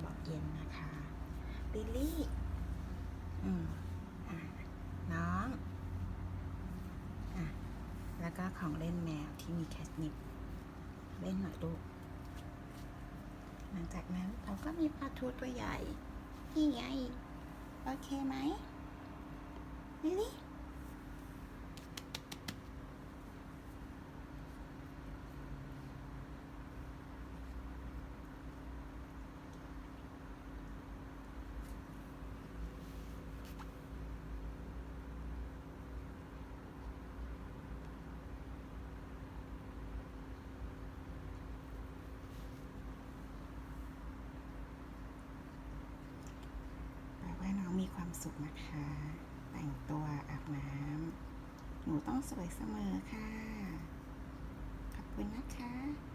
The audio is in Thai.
ที่นอนเบาะเย็นนะคะลิลลี่อืมอะน้องอะแล้วก็ของเล่นแมวที่มีแคสนิปเล่นหน่อยลูกหลังจากนั้นเราก็มีปลาทูตัวใหญ่นี่ไงโอเคไหมลิลลี่ว่าน้องมี ความสุขนะคะ แต่งตัวอาบน้ำหนูต้องสวยเสมอค่ะ ขอบคุณนะคะ